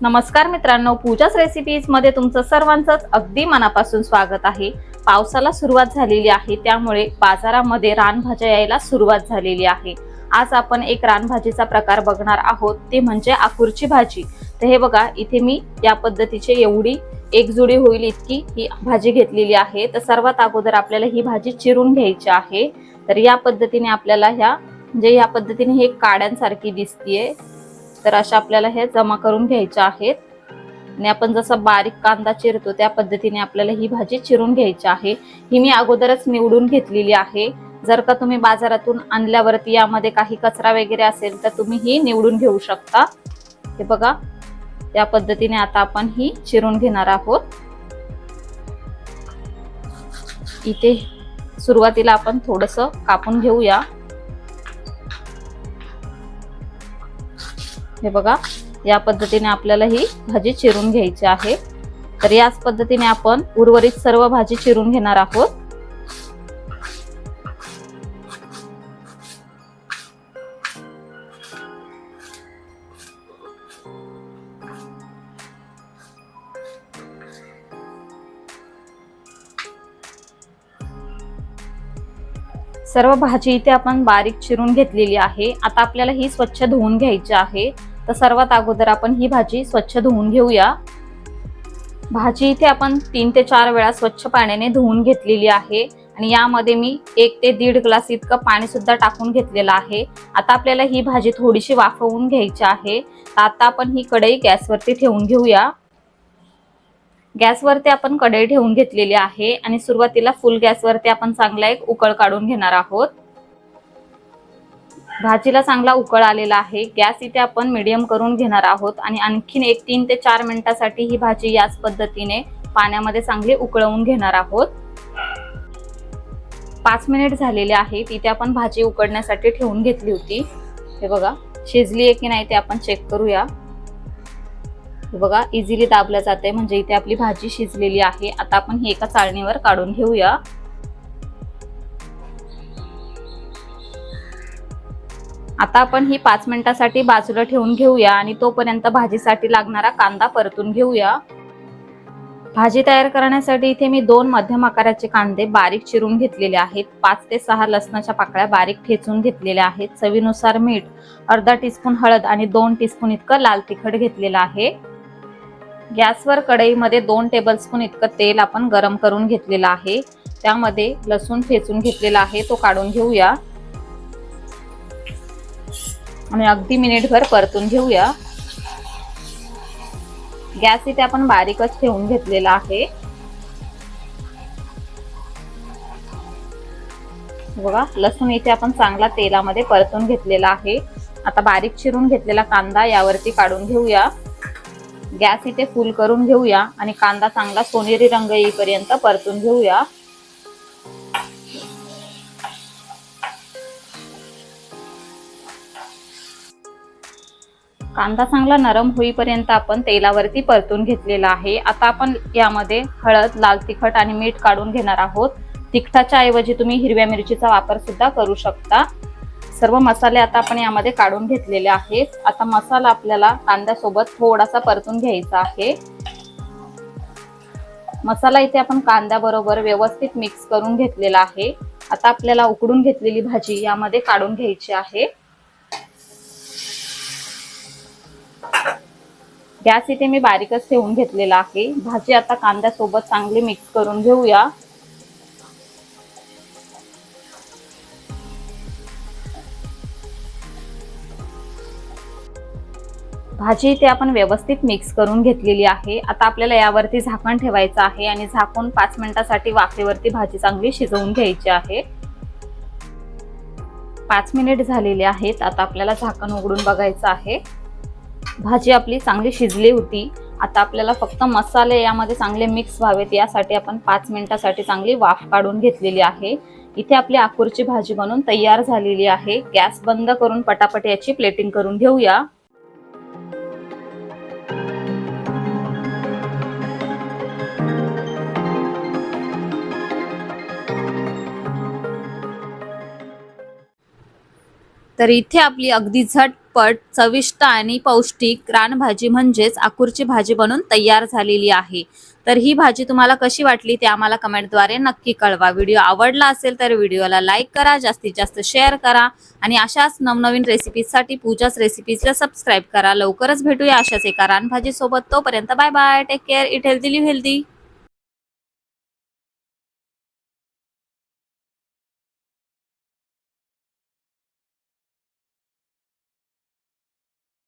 नमस्कार मित्रांनो पूजाच रेसिपीजमध्ये तुमचं सर्वांचंच अगदी मनापासून स्वागत आहे. पावसाला सुरुवात झालेली आहे त्यामुळे बाजारामध्ये रानभाज्या यायला सुरुवात झालेली आहे. आज आपण एक रानभाजीचा प्रकार बघणार आहोत ते म्हणजे आकुरची भाजी. तर हे बघा इथे मी या पद्धतीची एवढी एक जुडी होईल इतकी ही भाजी घेतलेली आहे. तर सर्वात अगोदर आपल्याला ही भाजी चिरून घ्यायची आहे. तर या पद्धतीने आपल्याला ह्या म्हणजे या पद्धतीने हे काड्यांसारखी दिसतीये. तर अशा आपल्याला हे जमा करून घ्यायच्या आहेत. आणि आपण जसं बारीक कांदा चिरतो त्या पद्धतीने आपल्याला ही भाजी चिरून घ्यायची आहे. ही मी अगोदरच निवडून घेतलेली आहे. जर का तुम्ही बाजारातून आणल्यावरती यामध्ये काही कचरा वगैरे असेल तर तुम्ही ही निवडून घेऊ शकता. हे बघा या पद्धतीने आता आपण ही चिरून घेणार आहोत. इथे सुरुवातीला आपण थोडस कापून घेऊया. हे बघा या पद्धतीने आपल्याला ही भाजी चिरून घ्यायची आहे. तर याच पद्धतीने आपण उर्वरित सर्व भाजी चिरून घेणार आहोत. सर्व भाजी इथे आपण बारीक चिरून घेतलेली आहे. आता आपल्याला ही स्वच्छ धुवून घ्यायची आहे. तर सर्वात अगोदर आपण ही भाजी स्वच्छ धुवून घेऊया. भाजी इथे आपण तीन ते चार वेळा स्वच्छ पाण्याने धुवून घेतलेली आहे. आणि यामध्ये मी एक ते दीड ग्लास इतकं पाणी सुद्धा टाकून घेतलेलं आहे. आता आपल्याला ही भाजी थोडीशी वाफवून घ्यायची आहे. तर आता आपण ही कढई गॅसवरती ठेवून घेऊया. गॅसवरती आपण कढई ठेवून घेतलेली आहे. आणि सुरुवातीला फुल गॅसवरती आपण चांगला एक उकळ काढून घेणार आहोत. भाजीला चांगला उकळ आलेला आहे. गॅस इथे आपण मिडियम करून घेणार आहोत आणि आणखीन एक तीन ते चार मिनिटासाठी ही भाजी याच पद्धतीने पाण्यामध्ये चांगली उकळवून घेणार आहोत. पाच मिनिट झालेले आहे तिथे आपण भाजी उकडण्यासाठी ठेवून घेतली होती. हे बघा शिजली आहे की नाही ते आपण चेक करूया. हे बघा इझिली दाबलं जाते. म्हणजे इथे आपली भाजी शिजलेली आहे. आता आपण ही एका चाळणीवर काढून घेऊया. आता आपण ही पाच मिनिटासाठी बाजूला ठेवून घेऊया आणि तोपर्यंत भाजीसाठी लागणारा कांदा परतून घेऊया. भाजी तयार करण्यासाठी इथे मी दोन मध्यम आकाराचे कांदे बारीक चिरून घेतलेले आहेत. पाच ते सहा लसणाच्या पाकळ्या बारीक ठेचून घेतलेल्या आहेत. चवीनुसार मीठ अर्धा टीस्पून हळद आणि दोन टीस्पून इतकं लाल तिखट घेतलेलं आहे. गॅसवर कढईमध्ये दोन टेबलस्पून इतकं तेल आपण गरम करून घेतलेलं आहे. त्यामध्ये लसूण ठेचून घेतलेला आहे. तो काढून घेऊया. आणि अगदी मिनिटभर परतून घेऊया. गॅस इथे आपण बारीकच ठेवून घेतलेला आहे. बघा लसूण इथे आपण चांगला तेलामध्ये परतून घेतलेला आहे. आता बारीक चिरून घेतलेला कांदा यावरती काढून घेऊया. गॅस इथे फुल करून घेऊया आणि कांदा चांगला सोनेरी रंग येईपर्यंत परतून घेऊया. कांदा चांगला नरम होईपर्यंत आपण तेलावरती परतून घेतलेला आहे. आता आपण यामध्ये हळद लाल तिखट आणि मीठ काढून घेणार आहोत. तिखटाच्या ऐवजी तुम्ही हिरव्या मिरचीचा वापर सुद्धा करू शकता. सर्व मसाले आता आपण यामध्ये काढून घेतलेले आहेत. आता मसाला आपल्याला कांद्यासोबत थोडासा परतून घ्यायचा आहे. मसाला इथे आपण कांद्याबरोबर व्यवस्थित मिक्स करून घेतलेला आहे. आता आपल्याला उकडून घेतलेली भाजी यामध्ये काढून घ्यायची आहे. गॅस इथे मी बारीकच ठेवून घेतलेला आहे. भाजी आता कांद्यासोबत चांगली मिक्स करून घेऊया. भाजी इथे आपण व्यवस्थित मिक्स करून घेतलेली आहे. आता आपल्याला यावरती झाकण ठेवायचं आहे आणि झाकून पाच मिनिटासाठी वाफेवरती भाजी चांगली शिजवून घ्यायची आहे. पाच मिनिट झालेले आहेत. आता आपल्याला झाकण उघडून बघायचं आहे. भाजी आपली चांगली शिजली होती. आता आपल्याला फक्त मसाले यामध्ये चांगले मिक्स व्हावेत यासाठी आपण पाच मिनिटासाठी चांगली वाफ काढून घेतलेली आहे. इथे आपली आकुरची भाजी बनवून तयार झालेली आहे. गॅस बंद करून पटापट याची प्लेटिंग करून घेऊया. तर इथे आपली अगदी झट झटपट चविष्ट आणि पौष्टिक रानभाजी म्हणजेच आकुरची भाजी बनून तयार झालेली आहे. तर ही भाजी तुम्हाला कशी वाटली ते आम्हाला कमेंटद्वारे नक्की कळवा. व्हिडिओ आवडला असेल तर व्हिडिओला लाईक करा जास्तीत जास्त शेअर करा आणि अशाच नवनवीन रेसिपीजसाठी पूजाच रेसिपीजला सबस्क्राईब करा. लवकरच भेटूया अशाच एका रानभाजीसोबत. तोपर्यंत bye bye. Take care. Eat healthy live healthy.